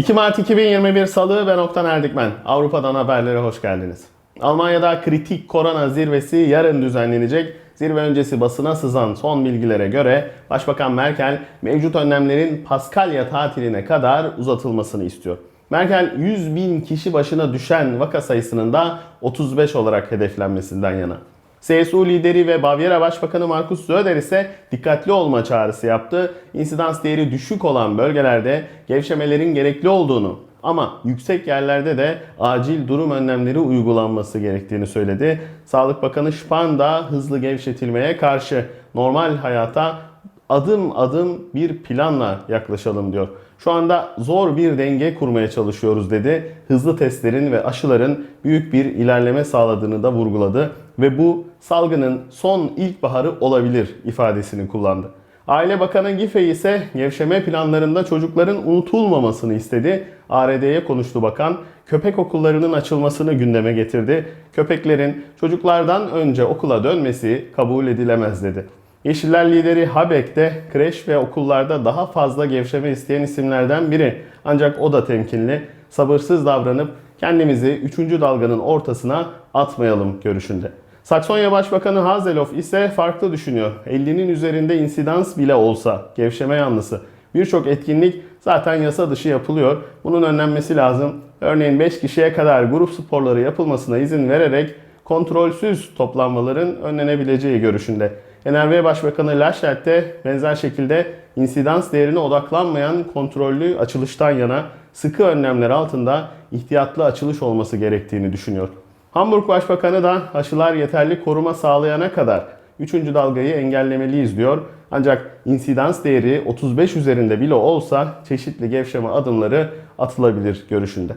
2 Mart 2021 Salı ben Oktan Erdikmen. Avrupa'dan haberlere hoş geldiniz. Almanya'da kritik korona zirvesi yarın düzenlenecek. Zirve öncesi basına sızan son bilgilere göre Başbakan Merkel mevcut önlemlerin Paskalya tatiline kadar uzatılmasını istiyor. Merkel 100 bin kişi başına düşen vaka sayısının da 35 olarak hedeflenmesinden yana. CSU lideri ve Bavyera Başbakanı Markus Söder ise dikkatli olma çağrısı yaptı. İnsidans değeri düşük olan bölgelerde gevşemelerin gerekli olduğunu ama yüksek yerlerde de acil durum önlemleri uygulanması gerektiğini söyledi. Sağlık Bakanı Spahn da hızlı gevşetilmeye karşı normal hayata adım adım bir planla yaklaşalım diyor. Şu anda zor bir denge kurmaya çalışıyoruz dedi. Hızlı testlerin ve aşıların büyük bir ilerleme sağladığını da vurguladı ve bu salgının son ilkbaharı olabilir ifadesini kullandı. Aile Bakanı Giffey ise gevşeme planlarında çocukların unutulmamasını istedi. ARD'ye konuştu bakan. Köpek okullarının açılmasını gündeme getirdi. Köpeklerin çocuklardan önce okula dönmesi kabul edilemez dedi. Yeşiller lideri Habeck de kreş ve okullarda daha fazla gevşeme isteyen isimlerden biri. Ancak o da temkinli, sabırsız davranıp kendimizi 3. dalganın ortasına atmayalım görüşünde. Saksonya Başbakanı Haseloff ise farklı düşünüyor. 50'nin üzerinde insidans bile olsa gevşeme yanlısı birçok etkinlik zaten yasa dışı yapılıyor. Bunun önlenmesi lazım. Örneğin 5 kişiye kadar grup sporları yapılmasına izin vererek kontrolsüz toplanmaların önlenebileceği görüşünde. NRV Başbakanı Laschet de benzer şekilde insidans değerine odaklanmayan kontrollü açılıştan yana sıkı önlemler altında ihtiyatlı açılış olması gerektiğini düşünüyor. Hamburg Başbakanı da aşılar yeterli koruma sağlayana kadar 3. dalgayı engellemeliyiz diyor. Ancak insidans değeri 35 üzerinde bile olsa çeşitli gevşeme adımları atılabilir görüşünde.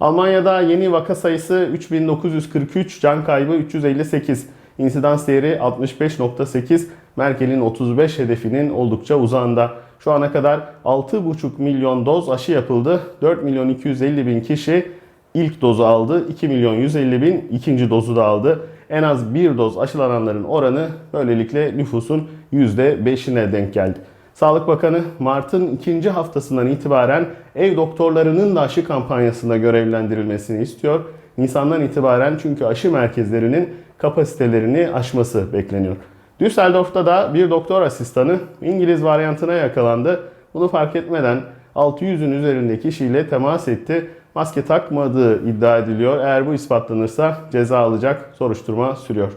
Almanya'da yeni vaka sayısı 3943, can kaybı 358. İnsidans değeri 65.8, Merkel'in 35 hedefinin oldukça uzağında. Şu ana kadar 6,5 milyon doz aşı yapıldı. 4 milyon 250 bin kişi ilk dozu aldı. 2 milyon 150 bin ikinci dozu da aldı. En az bir doz aşılananların oranı böylelikle nüfusun %5'ine denk geldi. Sağlık Bakanı Mart'ın ikinci haftasından itibaren ev doktorlarının da aşı kampanyasında görevlendirilmesini istiyor. Nisan'dan itibaren çünkü aşı merkezlerinin kapasitelerini aşması bekleniyor. Düsseldorf'ta da bir doktor asistanı İngiliz varyantına yakalandı. Bunu fark etmeden 600'ün üzerinde kişiyle temas etti. Maske takmadığı iddia ediliyor. Eğer bu ispatlanırsa ceza alacak soruşturma sürüyor.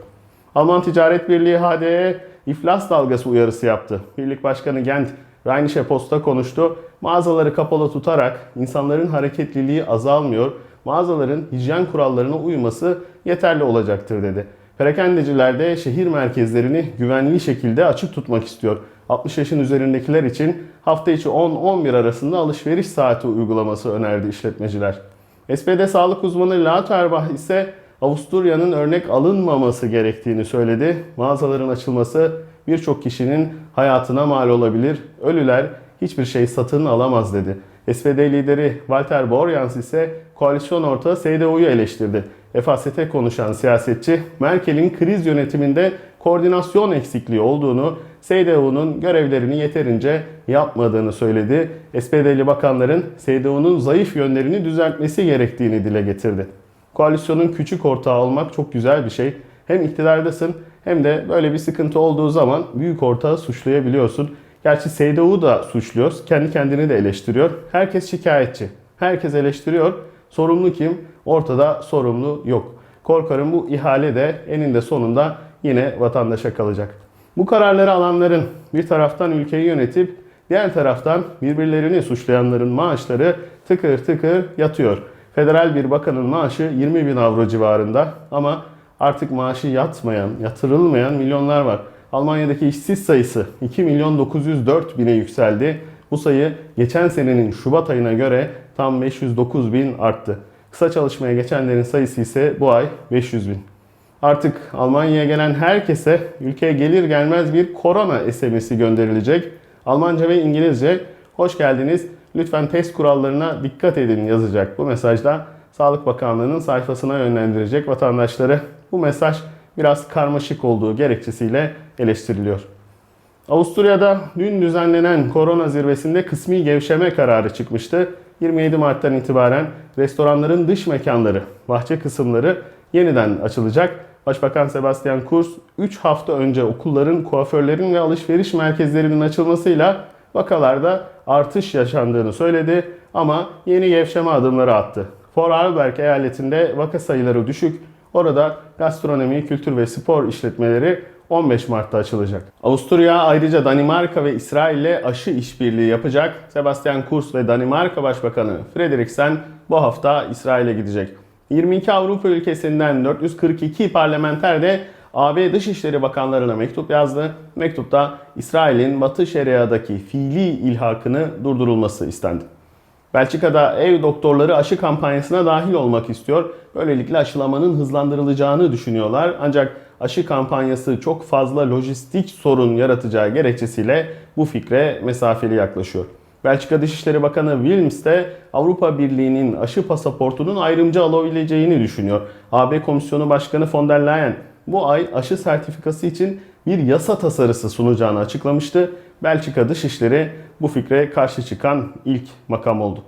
Alman Ticaret Birliği HD'ye iflas dalgası uyarısı yaptı. Birlik Başkanı Gent Rheinische Post'a konuştu. Mağazaları kapalı tutarak insanların hareketliliği azalmıyor. Mağazaların hijyen kurallarına uyması yeterli olacaktır dedi. Perakendeciler de şehir merkezlerini güvenli şekilde açık tutmak istiyor. 60 yaşın üzerindekiler için hafta içi 10-11 arasında alışveriş saati uygulaması önerdi işletmeciler. SPD sağlık uzmanı Lauterbach ise Avusturya'nın örnek alınmaması gerektiğini söyledi. Mağazaların açılması birçok kişinin hayatına mal olabilir. Ölüler hiçbir şey satın alamaz dedi. SPD lideri Walter Borjans ise koalisyon ortağı CDU'yu eleştirdi. EFASET'e konuşan siyasetçi Merkel'in kriz yönetiminde koordinasyon eksikliği olduğunu, CDU'nun görevlerini yeterince yapmadığını söyledi. SPD'li bakanların CDU'nun zayıf yönlerini düzeltmesi gerektiğini dile getirdi. Koalisyonun küçük ortağı olmak çok güzel bir şey. Hem iktidardasın hem de böyle bir sıkıntı olduğu zaman büyük ortağı suçlayabiliyorsun. Gerçi CDU da suçluyor, kendi kendini de eleştiriyor. Herkes şikayetçi, herkes eleştiriyor. Sorumlu kim? Ortada sorumlu yok. Korkarım bu ihale de eninde sonunda yine vatandaşa kalacak. Bu kararları alanların bir taraftan ülkeyi yönetip diğer taraftan birbirlerini suçlayanların maaşları tıkır tıkır yatıyor. Federal bir bakanın maaşı 20 bin avro civarında ama artık maaşı yatmayan, yatırılmayan milyonlar var. Almanya'daki işsiz sayısı 2 milyon 904 bine yükseldi. Bu sayı geçen senenin Şubat ayına göre tam 509 bin arttı. Kısa çalışmaya geçenlerin sayısı ise bu ay 500 bin. Artık Almanya'ya gelen herkese ülkeye gelir gelmez bir korona SMS'i gönderilecek. Almanca ve İngilizce hoş geldiniz. Lütfen test kurallarına dikkat edin yazacak. Bu mesajda Sağlık Bakanlığı'nın sayfasına yönlendirecek vatandaşları. Bu mesaj biraz karmaşık olduğu gerekçesiyle eleştiriliyor. Avusturya'da dün düzenlenen korona zirvesinde kısmi gevşeme kararı çıkmıştı. 27 Mart'tan itibaren restoranların dış mekanları, bahçe kısımları yeniden açılacak. Başbakan Sebastian Kurz 3 hafta önce okulların, kuaförlerin ve alışveriş merkezlerinin açılmasıyla vakalarda artış yaşandığını söyledi ama yeni gevşeme adımları attı. Vorarlberg eyaletinde vaka sayıları düşük. Orada gastronomi, kültür ve spor işletmeleri 15 Mart'ta açılacak. Avusturya ayrıca Danimarka ve İsrail ile aşı işbirliği yapacak. Sebastian Kurz ve Danimarka Başbakanı Frederiksen bu hafta İsrail'e gidecek. 22 Avrupa ülkesinden 442 parlamenter de AB Dışişleri Bakanlarına mektup yazdı. Mektupta İsrail'in Batı Şeria'daki fiili ilhakını durdurulması istendi. Belçika'da ev doktorları aşı kampanyasına dahil olmak istiyor. Böylelikle aşılamanın hızlandırılacağını düşünüyorlar. Ancak aşı kampanyası çok fazla lojistik sorun yaratacağı gerekçesiyle bu fikre mesafeli yaklaşıyor. Belçika Dışişleri Bakanı Wilms de Avrupa Birliği'nin aşı pasaportunun ayrımcı alabileceğini düşünüyor. AB Komisyonu Başkanı von der Leyen bu ay aşı sertifikası için bir yasa tasarısı sunacağını açıklamıştı. Belçika Dışişleri bu fikre karşı çıkan ilk makam oldu.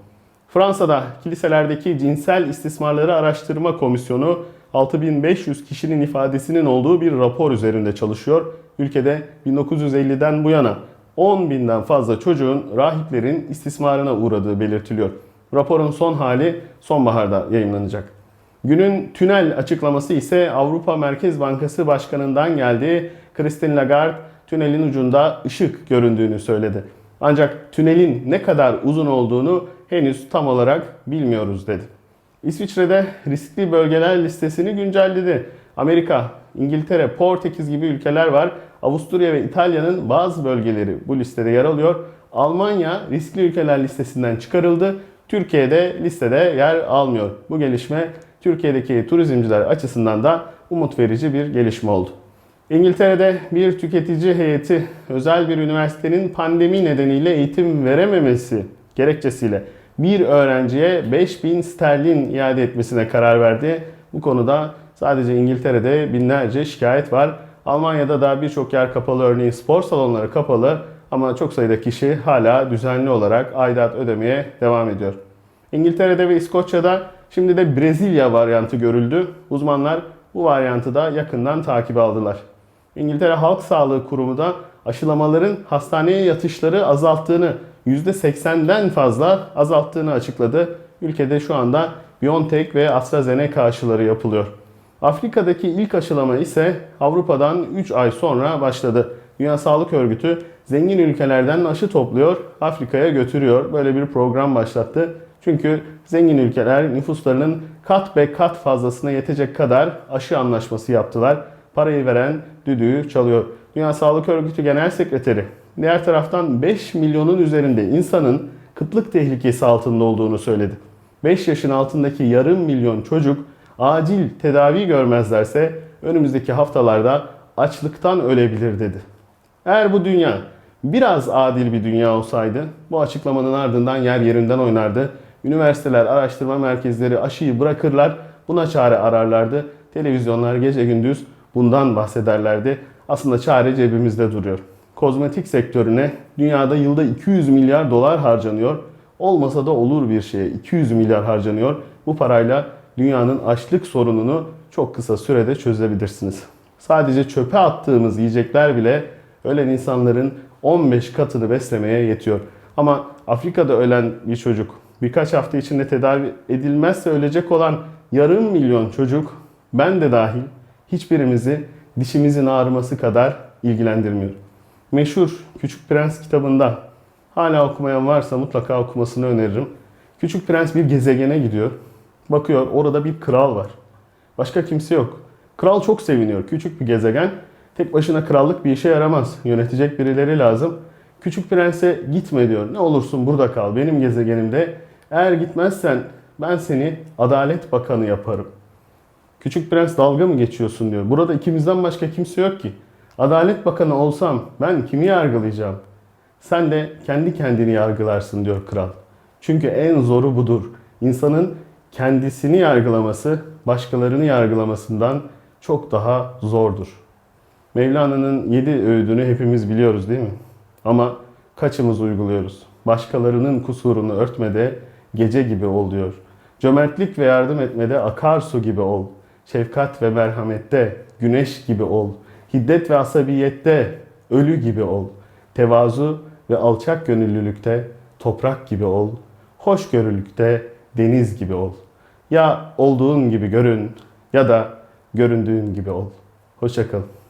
Fransa'da kiliselerdeki cinsel istismarları araştırma komisyonu 6500 kişinin ifadesinin olduğu bir rapor üzerinde çalışıyor. Ülkede 1950'den bu yana 10 binden fazla çocuğun rahiplerin istismarına uğradığı belirtiliyor. Raporun son hali sonbaharda yayınlanacak. Günün tünel açıklaması ise Avrupa Merkez Bankası Başkanı'ndan geldi. Christine Lagarde tünelin ucunda ışık göründüğünü söyledi. Ancak tünelin ne kadar uzun olduğunu henüz tam olarak bilmiyoruz dedi. İsviçre'de riskli bölgeler listesini güncelledi. Amerika, İngiltere, Portekiz gibi ülkeler var. Avusturya ve İtalya'nın bazı bölgeleri bu listede yer alıyor. Almanya riskli ülkeler listesinden çıkarıldı. Türkiye'de listede yer almıyor. Bu gelişme Türkiye'deki turizmciler açısından da umut verici bir gelişme oldu. İngiltere'de bir tüketici heyeti özel bir üniversitenin pandemi nedeniyle eğitim verememesi gerekçesiyle bir öğrenciye 5000 sterlin iade etmesine karar verdi. Bu konuda sadece İngiltere'de binlerce şikayet var. Almanya'da da birçok yer kapalı örneğin spor salonları kapalı ama çok sayıda kişi hala düzenli olarak aidat ödemeye devam ediyor. İngiltere'de ve İskoçya'da şimdi de Brezilya varyantı görüldü. Uzmanlar bu varyantı da yakından takip aldılar. İngiltere Halk Sağlığı Kurumu da aşılamaların hastaneye yatışları azalttığını, %80'den fazla azalttığını açıkladı. Ülkede şu anda BioNTech ve AstraZeneca aşıları yapılıyor. Afrika'daki ilk aşılama ise Avrupa'dan 3 ay sonra başladı. Dünya Sağlık Örgütü zengin ülkelerden aşı topluyor, Afrika'ya götürüyor. Böyle bir program başlattı. Çünkü zengin ülkeler nüfuslarının kat be kat fazlasına yetecek kadar aşı anlaşması yaptılar. Parayı veren düdüğü çalıyor. Dünya Sağlık Örgütü Genel Sekreteri diğer taraftan 5 milyonun üzerinde insanın kıtlık tehlikesi altında olduğunu söyledi. 5 yaşın altındaki yarım milyon çocuk acil tedavi görmezlerse önümüzdeki haftalarda açlıktan ölebilir dedi. Eğer bu dünya biraz adil bir dünya olsaydı bu açıklamanın ardından yer yerinden oynardı. Üniversiteler, araştırma merkezleri aşıyı bırakırlar, buna çare ararlardı. Televizyonlar gece gündüz bundan bahsederlerdi. Aslında çare cebimizde duruyor. Kozmetik sektörüne dünyada yılda 200 milyar dolar harcanıyor. Olmasa da olur bir şeye 200 milyar harcanıyor. Bu parayla dünyanın açlık sorununu çok kısa sürede çözebilirsiniz. Sadece çöpe attığımız yiyecekler bile ölen insanların 15 katını beslemeye yetiyor. Ama Afrika'da ölen bir çocuk, birkaç hafta içinde tedavi edilmezse ölecek olan yarım milyon çocuk, ben de dahil hiçbirimizi dişimizin ağrıması kadar ilgilendirmiyor. Meşhur Küçük Prens kitabında hala okumayan varsa mutlaka okumasını öneririm. Küçük Prens bir gezegene gidiyor. Bakıyor orada bir kral var. Başka kimse yok. Kral çok seviniyor. Küçük bir gezegen. Tek başına krallık bir işe yaramaz. Yönetecek birileri lazım. Küçük Prens'e gitme diyor. Ne olursun burada kal benim gezegenimde. Eğer gitmezsen ben seni Adalet Bakanı yaparım. Küçük Prens dalga mı geçiyorsun diyor. Burada ikimizden başka kimse yok ki. Adalet Bakanı olsam ben kimi yargılayacağım? Sen de kendi kendini yargılarsın diyor kral. Çünkü en zoru budur. İnsanın kendisini yargılaması başkalarını yargılamasından çok daha zordur. Mevlana'nın yedi öğüdünü hepimiz biliyoruz değil mi? Ama kaçımız uyguluyoruz? Başkalarının kusurunu örtmede gece gibi ol diyor. Cömertlik ve yardım etmede akarsu gibi ol. Şefkat ve merhamette güneş gibi ol. Hiddet ve asabiyette ölü gibi ol. Tevazu ve alçak gönüllülükte toprak gibi ol. Hoşgörülükte deniz gibi ol. Ya olduğun gibi görün ya da göründüğün gibi ol. Hoşçakalın.